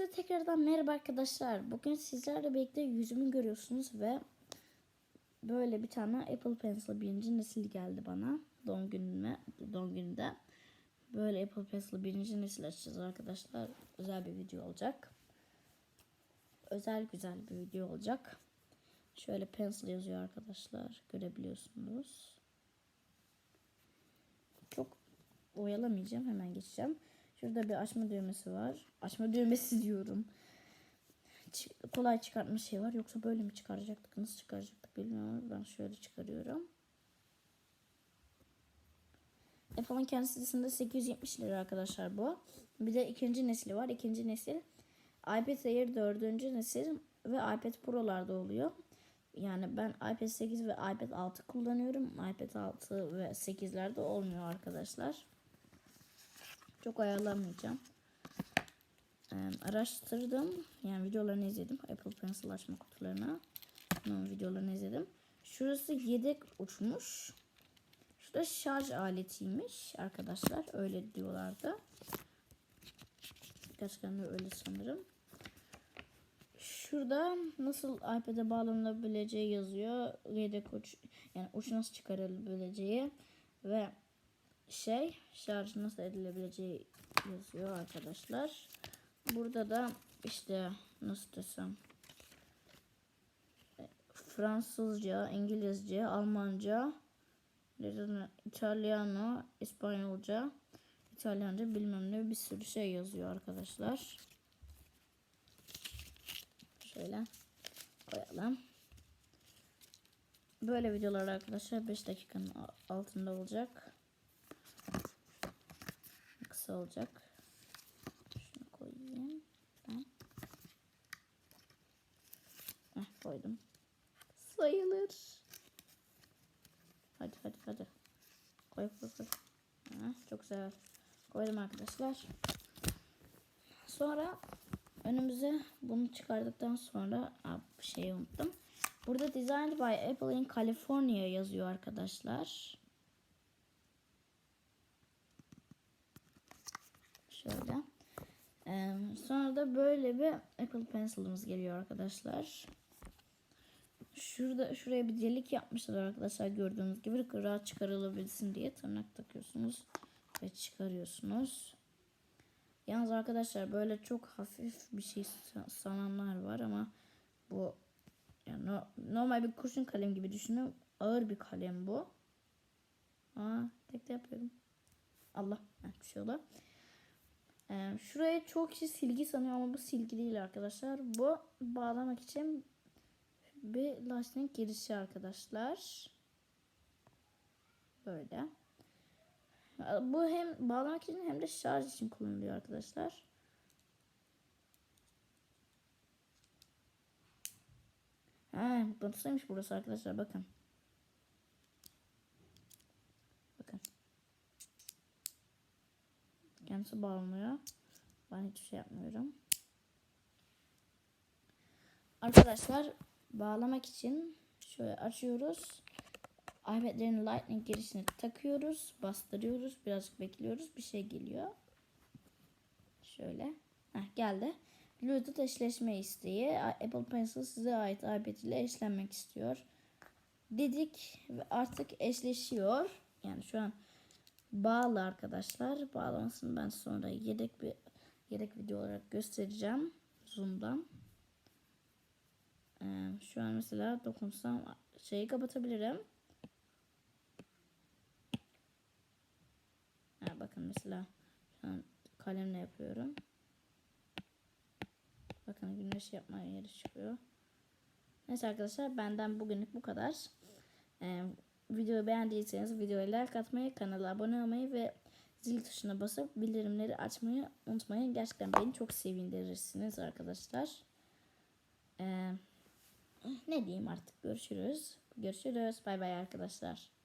Hepinize tekrardan merhaba arkadaşlar. Bugün sizlerle birlikte yüzümü görüyorsunuz ve böyle bir tane Apple Pencil birinci nesil geldi bana doğum günüme doğum gününde. Böyle Apple Pencil birinci nesil açacağız arkadaşlar. Özel bir video olacak. Özel güzel bir video olacak. Şöyle pencil yazıyor arkadaşlar. Görebiliyorsunuz. Çok oyalamayacağım. Hemen geçeceğim. Şurada bir açma düğmesi var. Açma düğmesi diyorum. Ç- kolay çıkartma şey var. Yoksa böyle mi çıkaracaktık? Nasıl çıkaracaktık bilmiyorum. Ben şöyle çıkarıyorum. Apple'ın kendi sitesinde 870 lira arkadaşlar bu. Bir de ikinci nesli var. İkinci nesil iPad Air dördüncü nesil ve iPad Pro'larda oluyor. Yani ben iPad 8 ve iPad 6 kullanıyorum. iPad 6 ve 8'lerde olmuyor arkadaşlar. Çok ayarlamayacağım. Ee, araştırdım. Yani videolarını izledim. Apple Pencil açma kutularına. Bunun videolarını izledim. Şurası yedek uçmuş. Şurada şarj aletiymiş arkadaşlar. Öyle diyorlardı. Gerçekten de öyle sanırım. Şurada nasıl iPad'e bağlanabileceği yazıyor. Yedek uç yani uç nasıl çıkarılabileceği ve şey şarj nasıl edilebileceği yazıyor arkadaşlar. Burada da işte nasıl desem Fransızca, İngilizce, Almanca, İtalyano, İspanyolca, İtalyanca bilmem ne bir sürü şey yazıyor arkadaşlar. Şöyle koyalım. Böyle videolar arkadaşlar 5 dakikanın altında olacak. Kısa olacak. Şunu koyayım. Ben. Heh, koydum. Sayılır. Hadi hadi hadi. Koy koy koy. Heh, çok güzel. Koydum arkadaşlar. Sonra önümüze bunu çıkardıktan sonra bir şey unuttum. Burada Designed by Apple in California yazıyor arkadaşlar. Şöyle. Ee, sonra da böyle bir Apple Pencil'ımız geliyor arkadaşlar. Şurada şuraya bir delik yapmışlar arkadaşlar gördüğünüz gibi rahat çıkarılabilsin diye tırnak takıyorsunuz ve çıkarıyorsunuz. Yalnız arkadaşlar böyle çok hafif bir şey sananlar var ama bu yani no, normal bir kurşun kalem gibi düşünün. Ağır bir kalem bu. Aa, tek de yapıyorum. Allah. Heh, bir şey oldu. Ee, şuraya çok kişi silgi sanıyor ama bu silgi değil arkadaşlar. Bu bağlamak için bir lastik girişi arkadaşlar. Böyle. Bu hem bağlamak için hem de şarj için kullanılıyor arkadaşlar. Ha, mıknatısıymış burası arkadaşlar. Bakın. Kendisi bağlanıyor. Ben hiçbir şey yapmıyorum. Arkadaşlar bağlamak için şöyle açıyoruz. iPad'lerin Lightning girişine takıyoruz. Bastırıyoruz. Birazcık bekliyoruz. Bir şey geliyor. Şöyle. Heh, geldi. Bluetooth eşleşme isteği. Apple Pencil size ait iPad ile eşlenmek istiyor. Dedik ve artık eşleşiyor. Yani şu an bağlı arkadaşlar. Bağlamasını ben sonra yedek bir yedek video olarak göstereceğim. Zoom'dan. Ee, şu an mesela dokunsam şeyi kapatabilirim. Ha, bakın mesela şu an kalemle yapıyorum. Bakın güneş yapma yeri çıkıyor. Neyse arkadaşlar benden bugünlük bu kadar. Ee, videoyu beğendiyseniz videoya like atmayı, kanala abone olmayı ve zil tuşuna basıp bildirimleri açmayı unutmayın. Gerçekten beni çok sevindirirsiniz arkadaşlar. Ee, ne diyeyim artık görüşürüz. Görüşürüz. Bay bay arkadaşlar.